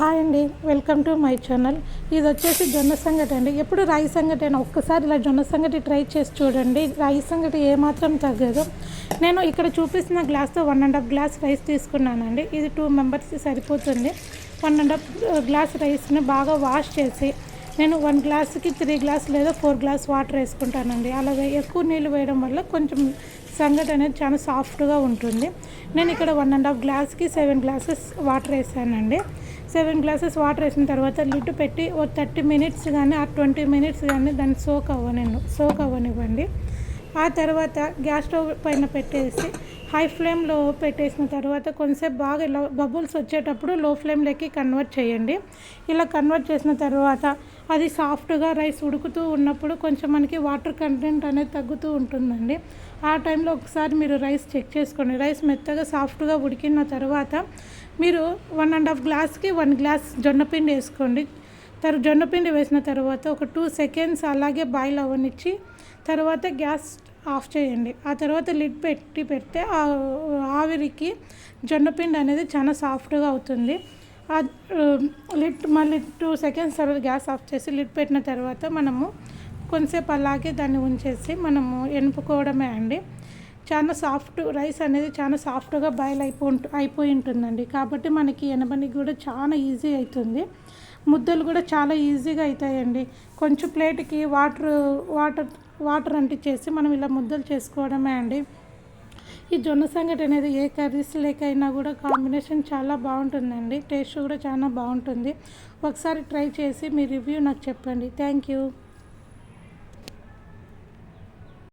Hi అండి welcome to my channel. ఇది వచ్చేసి జొన్న సంగటి అండి. ఎప్పుడు రాయి సంగటి అయినా ఒక్కసారి ఇలా జొన్న సంగటి ట్రై చేసి చూడండి. రాయి సంగటి ఏమాత్రం తగ్గదు. నేను ఇక్కడ చూపిస్తున్న గ్లాస్తో one and half glass rice తీసుకున్నానండి. ఇది టూ మెంబర్స్కి సరిపోతుంది. వన్ అండ్ హాఫ్ గ్లాస్ రైస్ని బాగా వాష్ చేసి నేను వన్ గ్లాస్కి త్రీ గ్లాస్ లేదా ఫోర్ గ్లాస్ వాటర్ వేసుకుంటానండి. అలాగే ఎక్కువ నీళ్ళు వేయడం వల్ల కొంచెం సంగటి అనేది చాలా సాఫ్ట్గా ఉంటుంది. నేను ఇక్కడ వన్ అండ్ హాఫ్ గ్లాస్కి సెవెన్ గ్లాసెస్ వాటర్ వేసానండి. సెవెన్ గ్లాసెస్ వాటర్ వేసిన తర్వాత లిడ్ పెట్టి ఓ థర్టీ మినిట్స్ కానీ ఆ ట్వంటీ మినిట్స్ కానీ దాన్ని సోక్ అవ్వనివ్వండి సోక్ అవ్వనివ్వండి. ఆ తర్వాత గ్యాస్ స్టవ్ పైన పెట్టేసి హై ఫ్లేమ్లో పెట్టేసిన తర్వాత కొంచెంసేపు బాగా ఇలా బబుల్స్ వచ్చేటప్పుడు లో ఫ్లేమ్లోకి కన్వర్ట్ చేయండి. ఇలా కన్వర్ట్ చేసిన తర్వాత అది సాఫ్ట్గా రైస్ ఉడుకుతూ ఉన్నప్పుడు కొంచెం మనకి వాటర్ కంటెంట్ అనేది తగ్గుతూ ఉంటుందండి. ఆ టైంలో ఒకసారి మీరు రైస్ చెక్ చేసుకోండి. రైస్ మెత్తగా సాఫ్ట్గా ఉడికిన తర్వాత మీరు వన్ అండ్ హాఫ్ గ్లాస్కి వన్ గ్లాస్ జొన్నపిండి వేసుకోండి. తర్ జొన్నపిండి వేసిన తర్వాత ఒక టూ సెకండ్స్ అలాగే బాయిల్ అవ్వనిచ్చి తర్వాత గ్యాస్ ఆఫ్ చేయండి. ఆ తర్వాత లిడ్ పెట్టి పెడితే ఆ ఆవిరికి జొన్నపిండి అనేది చాలా సాఫ్ట్గా అవుతుంది. ఆ లిడ్ మళ్ళీ టూ సెకండ్స్ తర్వాత గ్యాస్ ఆఫ్ చేసి లిడ్ పెట్టిన తర్వాత మనము కొంతసేపు అలాగే దాన్ని ఉంచేసి మనము ఎనుపుకోవడమే అండి. చాలా సాఫ్ట్ రైస్ అనేది చాలా సాఫ్ట్గా బాయిల్ అయిపో అయిపోయి ఉంటుందండి. కాబట్టి మనకి ఎనబనికి కూడా చాలా ఈజీ అవుతుంది. ముద్దలు కూడా చాలా ఈజీగా అవుతాయండి. కొంచెం ప్లేట్కి వాటర్ వాటర్ వాటర్ అంటించేసి మనం ఇలా ముద్దలు చేసుకోవడమే అండి. ఈ జొన్న సంగటి అనేది ఏ కర్రీస్ లేకైనా కూడా కాంబినేషన్ చాలా బాగుంటుందండి. టేస్ట్ కూడా చాలా బాగుంటుంది. ఒకసారి ట్రై చేసి మీ రివ్యూ నాకు చెప్పండి. Thank you.